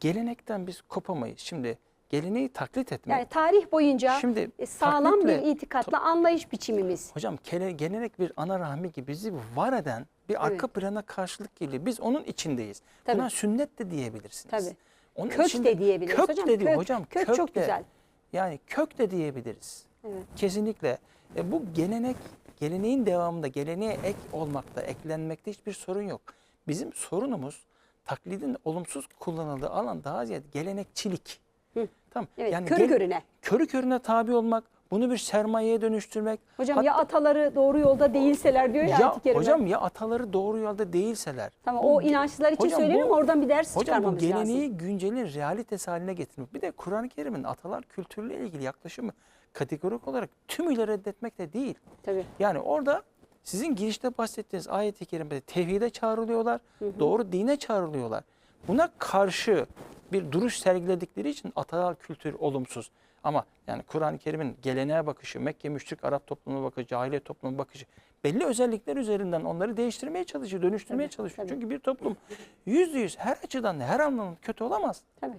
gelenekten biz kopamayız. Şimdi geleneği taklit etmek. Yani tarih boyunca Şimdi e, sağlam bir itikatla anlayış biçimimiz. Hocam gelenek bir ana rahmi gibi bizi var eden bir arka Evet. plana karşılık geliyor. Biz onun içindeyiz. Tabii. Buna sünnet de diyebilirsiniz. Tabii. Onun Kök içinde- de diyebiliriz kök hocam. De diyor, Kök- hocam kök çok de. güzel. Yani kök de diyebiliriz. Evet. Kesinlikle. E, bu gelenek, geleneğin devamında geleneğe ek olmakta, eklenmekte hiçbir sorun yok. Bizim sorunumuz taklidin olumsuz kullanıldığı alan daha ziyade gelenekçilik. Hı. Tamam. Evet, körü gel- körüne. Körü körüne tabi olmak, bunu bir sermayeye dönüştürmek. Hocam Hatta- ya ataları doğru yolda değilseler diyor ya, ya hocam ya ataları doğru yolda değilseler. Tamam bu o ge- inançlılar için hocam söylemiyorum bu- oradan bir ders Hocam bu çıkarmamız geleneği lazım. güncelin realitesi haline getirmek. Bir de Kur'an-ı Kerim'in atalar kültürüyle ilgili yaklaşımı kategorik olarak tümüyle reddetmek de değil. Tabii. Yani orada sizin girişte bahsettiğiniz ayet-i kerimede tevhide çağrılıyorlar, doğru dine çağrılıyorlar. Buna karşı bir duruş sergiledikleri için atalar kültür olumsuz. Ama yani Kur'an-ı Kerim'in geleneğe bakışı, Mekke müşrik Arap toplumuna bakışı, cahiliye toplumuna bakışı belli özellikler üzerinden onları değiştirmeye çalışıyor, dönüştürmeye Tabii, çalışıyor. tabii. Çünkü bir toplum yüzde yüz her açıdan her anlamda kötü olamaz. Tabii.